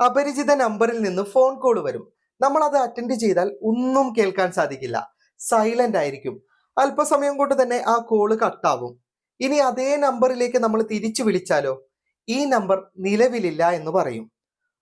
അപരിചിത നമ്പറിൽ നിന്ന് phone call വരും. നമ്മൾ അത് അറ്റൻഡ് ചെയ്താൽ ഒന്നും കേൾക്കാൻ സാധിക്കില്ല. സൈലന്റ് ആയിരിക്കും. അല്പസമയം കൊണ്ട് തന്നെ ആ കോൾ കട്ടാവും ഇനി അതേ നമ്പറിലേക്ക് നമ്മൾ തിരിച്ചു വിളിച്ചാലോ? ഈ നമ്പർ നിലവിലില്ല എന്ന് പറയും.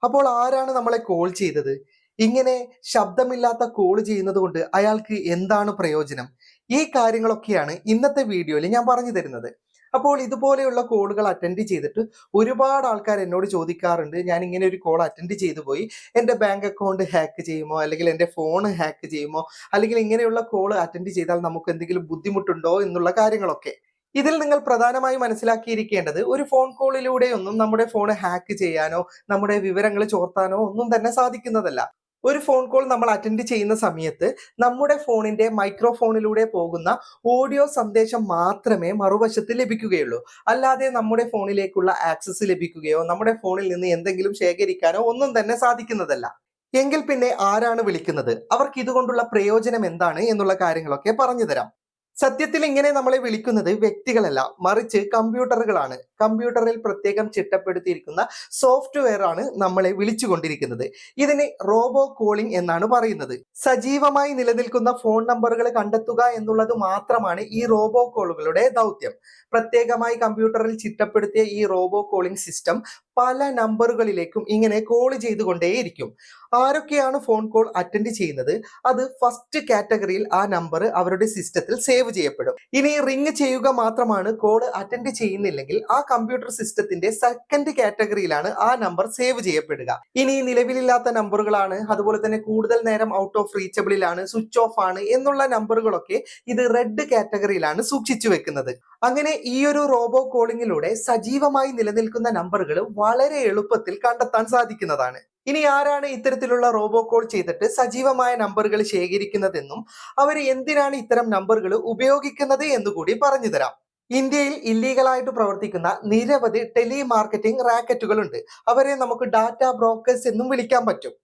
അപ്പോൾ ആരാണ് നമ്മളെ കോൾ ചെയ്തത്? ഇങ്ങനെ ശബ്ദമില്ലാത്ത കോൾ ചെയ്യുന്നത് കൊണ്ട് അയാൾക്ക് എന്താണ് പ്രയോജനം? ഈ കാര്യങ്ങളൊക്കെയാണ് ഇന്നത്തെ വീഡിയോയിൽ ഞാൻ പറഞ്ഞു തരുന്നത്. അപ്പോൾ ഇതുപോലെയുള്ള കോളുകൾ അറ്റൻഡ് ചെയ്തിട്ട് ഒരുപാട് ആൾക്കാർ എന്നോട് ചോദിക്കാറുണ്ട്. ഞാൻ ഇങ്ങനെ ഒരു കോൾ അറ്റൻഡ് ചെയ്തു പോയി. എന്റെ ബാങ്ക് അക്കൗണ്ട് ഹാക്ക് ചെയ്യുമോ? അല്ലെങ്കിൽ എന്റെ ഫോൺ ഹാക്ക് ചെയ്യുമോ? അല്ലെങ്കിൽ ഇങ്ങനെയുള്ള കോൾ അറ്റൻഡ് ചെയ്താൽ നമുക്ക് എന്തെങ്കിലും ബുദ്ധിമുട്ടുണ്ടോ? എന്നുള്ള കാര്യങ്ങളൊക്കെ. ഇതിൽ നിങ്ങൾ പ്രധാനമായി മനസ്സിലാക്കിയിരിക്കേണ്ടത് ഒരു ഫോൺ കോളിലൂടെയൊന്നും നമ്മുടെ ഫോൺ ഹാക്ക് ചെയ്യാനോ നമ്മുടെ വിവരങ്ങൾ ചോർത്താനോ ഒന്നും തന്നെ സാധിക്കുന്നതല്ല. ഒരു ഫോൺ കോൾ നമ്മൾ അറ്റൻഡ് ചെയ്യുന്ന സമയത്ത് നമ്മുടെ ഫോണിന്റെ മൈക്രോഫോണിലൂടെ പോകുന്ന ഓഡിയോ സന്ദേശം മാത്രമേ മറുവശത്ത് ലഭിക്കുകയുള്ളൂ. അല്ലാതെ നമ്മുടെ ഫോണിലേക്കുള്ള ആക്സസ് ലഭിക്കുകയോ നമ്മുടെ ഫോണിൽ നിന്ന് എന്തെങ്കിലും ശേഖരിക്കാനോ ഒന്നും തന്നെ സാധിക്കുന്നതല്ല. എങ്കിൽ പിന്നെ ആരാണ് വിളിക്കുന്നത്? അവർക്ക് ഇതുകൊണ്ടുള്ള പ്രയോജനം എന്താണ് എന്നുള്ള കാര്യങ്ങളൊക്കെ പറഞ്ഞു തരാം സത്യത്തിൽ ഇങ്ങനെ നമ്മളെ വിളിക്കുന്നത് വ്യക്തികളല്ല മറിച്ച് കമ്പ്യൂട്ടറുകളാണ് കമ്പ്യൂട്ടറിൽ പ്രത്യേകം ചിട്ടപ്പെടുത്തിയിരിക്കുന്ന സോഫ്റ്റ്വെയർ ആണ് നമ്മളെ വിളിച്ചുകൊണ്ടിരിക്കുന്നത്. ഇതിന് റോബോ കോളിംഗ് എന്നാണ് പറയുന്നത്. സജീവമായി നിലനിൽക്കുന്ന ഫോൺ നമ്പറുകൾ കണ്ടെത്തുക എന്നുള്ളത് മാത്രമാണ് ഈ റോബോ കോളുകളുടെ ദൗത്യം. പ്രത്യേകമായി കമ്പ്യൂട്ടറിൽ ചിട്ടപ്പെടുത്തിയ ഈ റോബോ കോളിംഗ് സിസ്റ്റം പല നമ്പറുകളിലേക്കും ഇങ്ങനെ കോൾ ചെയ്തുകൊണ്ടേയിരിക്കും. ആരൊക്കെയാണ് ഫോൺ കോൾ അറ്റൻഡ് ചെയ്യുന്നത്? അത് ഫസ്റ്റ് കാറ്റഗറിയിൽ ആ നമ്പർ അവരുടെ സിസ്റ്റത്തിൽ സേവ് ചെയ്യപ്പെടും. ഇനി റിങ് ചെയ്യുക മാത്രമാണ് കോൾ അറ്റൻഡ് ചെയ്യുന്നില്ലെങ്കിൽ ആ കമ്പ്യൂട്ടർ സിസ്റ്റത്തിന്റെ സെക്കൻഡ് കാറ്റഗറിയിലാണ് ആ നമ്പർ സേവ് ചെയ്യപ്പെടുക. ഇനി നിലവിലില്ലാത്ത നമ്പറുകളാണ് അതുപോലെ തന്നെ കൂടുതൽ നേരം ഔട്ട് ഓഫ് റീച്ചബിളിലാണ് സ്വിച്ച് ഓഫ് ആണ് എന്നുള്ള നമ്പറുകളൊക്കെ ഇത് റെഡ് കാറ്റഗറിയിലാണ് സൂക്ഷിച്ചു വെക്കുന്നത്. അങ്ങനെ ഈ ഒരു റോബോ കോളിംഗിലൂടെ സജീവമായി നിലനിൽക്കുന്ന നമ്പറുകൾ വളരെ എളുപ്പത്തിൽ കണ്ടെത്താൻ സാധിക്കുന്നതാണ്. ഇനി ആരാണ് ഇത്തരത്തിലുള്ള റോബോ കോൾ ചെയ്തിട്ട് സജീവമായ നമ്പറുകൾ ശേഖരിക്കുന്നതെന്നും അവർ എന്തിനാണ് ഇത്തരം നമ്പറുകൾ ഉപയോഗിക്കുന്നത് എന്നുകൂടി പറഞ്ഞു തരാം. ഇന്ത്യയിൽ ഇല്ലീഗലായിട്ട് പ്രവർത്തിക്കുന്ന നിരവധി ടെലിമാർക്കറ്റിംഗ് റാക്കറ്റുകളുണ്ട്. അവരെ നമുക്ക് ഡാറ്റ ബ്രോക്കേഴ്സ് എന്നും വിളിക്കാൻ പറ്റും.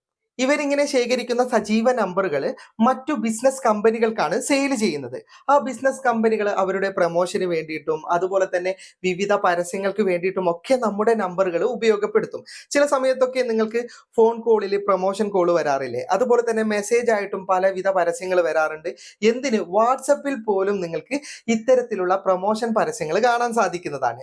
ഇവരിങ്ങനെ ശേഖരിക്കുന്ന സജീവ നമ്പറുകൾ മറ്റു ബിസിനസ് കമ്പനികൾക്കാണ് സെയിൽ ചെയ്യുന്നത്. ആ ബിസിനസ് കമ്പനികൾ അവരുടെ പ്രൊമോഷന് വേണ്ടിയിട്ടും അതുപോലെ തന്നെ വിവിധ പരസ്യങ്ങൾക്ക് വേണ്ടിയിട്ടും ഒക്കെ നമ്മുടെ നമ്പറുകൾ ഉപയോഗപ്പെടുത്തും. ചില സമയത്തൊക്കെ നിങ്ങൾക്ക് ഫോൺ കോളിൽ പ്രൊമോഷൻ കോൾ വരാറില്ലേ? അതുപോലെ തന്നെ മെസ്സേജ് ആയിട്ടും പലവിധ പരസ്യങ്ങൾ വരാറുണ്ട്. എന്തിന്? വാട്സപ്പിൽ പോലും നിങ്ങൾക്ക് ഇത്തരത്തിലുള്ള പ്രൊമോഷൻ പരസ്യങ്ങൾ കാണാൻ സാധിക്കുന്നതാണ്.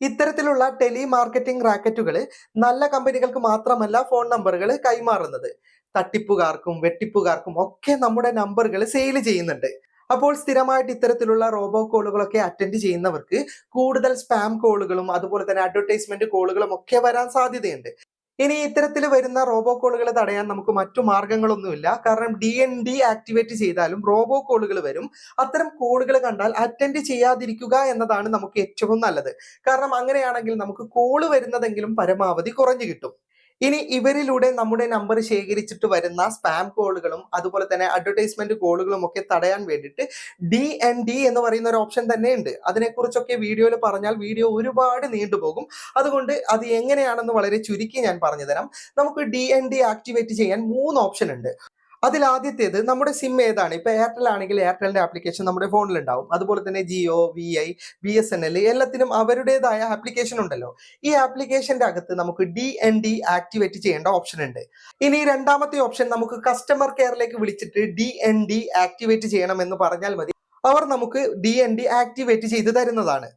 ഇത്തരത്തിലുള്ള ടെലി മാർക്കറ്റിംഗ് റാക്കറ്റുകൾ നല്ല കമ്പനികൾക്ക് മാത്രമല്ല ഫോൺ നമ്പറുകൾ കൈമാറുന്നത്. തട്ടിപ്പുകാർക്കും വെട്ടിപ്പുകാർക്കും ഒക്കെ നമ്മുടെ നമ്പറുകൾ സെയിൽ ചെയ്യുന്നുണ്ട്. അപ്പോൾ സ്ഥിരമായിട്ട് ഇത്തരത്തിലുള്ള റോബോ കോളുകളൊക്കെ അറ്റൻഡ് ചെയ്യുന്നവർക്ക് കൂടുതൽ സ്പാം കോളുകളും അതുപോലെ തന്നെ അഡ്വർടൈസ്മെന്റ് കോളുകളും ഒക്കെ വരാൻ സാധ്യതയുണ്ട്. ഇനി ഇത്തരത്തിൽ വരുന്ന റോബോ കോളുകൾ തടയാൻ നമുക്ക് മറ്റു മാർഗങ്ങളൊന്നുമില്ല. കാരണം ഡി എൻ ഡി ആക്ടിവേറ്റ് ചെയ്താലും റോബോ കോളുകൾ വരും. അത്തരം കോളുകൾ കണ്ടാൽ അറ്റൻഡ് ചെയ്യാതിരിക്കുക എന്നതാണ് നമുക്ക് ഏറ്റവും നല്ലത്. കാരണം അങ്ങനെയാണെങ്കിൽ നമുക്ക് കോൾ വരുന്നതെങ്കിലും പരമാവധി കുറഞ്ഞു കിട്ടും. ഇനി ഇവരിലൂടെ നമ്മുടെ നമ്പർ ശേഖരിച്ചിട്ട് വരുന്ന സ്പാം കോളുകളും അതുപോലെ തന്നെ അഡ്വർടൈസ്മെന്റ് കോളുകളും ഒക്കെ തടയാൻ വേണ്ടിയിട്ട് ഡി എൻ ഡി എന്ന് പറയുന്ന ഒരു ഓപ്ഷൻ തന്നെ ഉണ്ട് അതിനെക്കുറിച്ചൊക്കെ വീഡിയോയിൽ പറഞ്ഞാൽ വീഡിയോ ഒരുപാട് നീണ്ടുപോകും അതുകൊണ്ട് അത് എങ്ങനെയാണെന്ന് വളരെ ചുരുക്കി ഞാൻ പറഞ്ഞു തരാം നമുക്ക് ഡി എൻ ഡി ആക്ടിവേറ്റ് ചെയ്യാൻ മൂന്ന് ഓപ്ഷൻ ഉണ്ട്. അതിൽ ആദ്യത്തേത് നമ്മുടെ സിം ഏതാണ്? ഇപ്പൊ എയർടെൽ ആണെങ്കിൽ എയർടെലിന്റെ ആപ്ലിക്കേഷൻ നമ്മുടെ ഫോണിൽ ഉണ്ടാവും. അതുപോലെ തന്നെ Jio V I B S N L എല്ലാത്തിനും അവരുടേതായ ആപ്ലിക്കേഷൻ ഉണ്ടല്ലോ. ഈ ആപ്ലിക്കേഷന്റെ അകത്ത് നമുക്ക് ഡി എൻ ഡി ആക്ടിവേറ്റ് ചെയ്യേണ്ട ഓപ്ഷൻ ഉണ്ട്. ഇനി രണ്ടാമത്തെ ഓപ്ഷൻ നമുക്ക് കസ്റ്റമർ കെയറിലേക്ക് വിളിച്ചിട്ട് ഡി എൻ ഡി ആക്ടിവേറ്റ് ചെയ്യണം എന്ന് പറഞ്ഞാൽ മതി. അവർ നമുക്ക് ഡി എൻ ഡി ആക്ടിവേറ്റ് ചെയ്ത് തരുന്നതാണ്.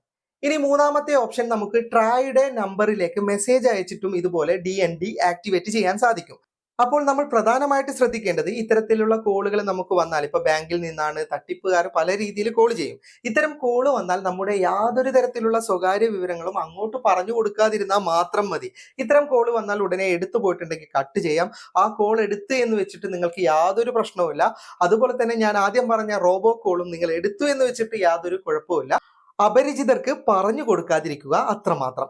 ഇനി മൂന്നാമത്തെ ഓപ്ഷൻ നമുക്ക് ട്രായുടെ നമ്പറിലേക്ക് മെസ്സേജ് അയച്ചിട്ടും ഇതുപോലെ ഡി എൻ ഡി ആക്ടിവേറ്റ് ചെയ്യാൻ സാധിക്കും. അപ്പോൾ നമ്മൾ പ്രധാനമായിട്ട് ശ്രദ്ധിക്കേണ്ടത് ഇത്തരത്തിലുള്ള കോളുകൾ നമുക്ക് വന്നാൽ ഇപ്പൊ ബാങ്കിൽ നിന്നാണ് തട്ടിപ്പുകാർ പല രീതിയിൽ കോൾ ചെയ്യും. ഇത്തരം കോൾ വന്നാൽ നമ്മുടെ യാതൊരു തരത്തിലുള്ള സ്വകാര്യ വിവരങ്ങളും അങ്ങോട്ട് പറഞ്ഞു കൊടുക്കാതിരുന്നാൽ മാത്രം മതി. ഇത്തരം കോൾ വന്നാൽ ഉടനെ എടുത്തു പോയിട്ടുണ്ടെങ്കിൽ കട്ട് ചെയ്യാം. ആ കോൾ എടുത്ത് എന്ന് വെച്ചിട്ട് നിങ്ങൾക്ക് യാതൊരു പ്രശ്നവുമില്ല അതുപോലെ തന്നെ ഞാൻ ആദ്യം പറഞ്ഞ റോബോ കോളും നിങ്ങൾ എടുത്തു എന്ന് വെച്ചിട്ട് യാതൊരു കുഴപ്പമില്ല അപരിചിതർക്ക് പറഞ്ഞു കൊടുക്കാതിരിക്കുക അത്രമാത്രം.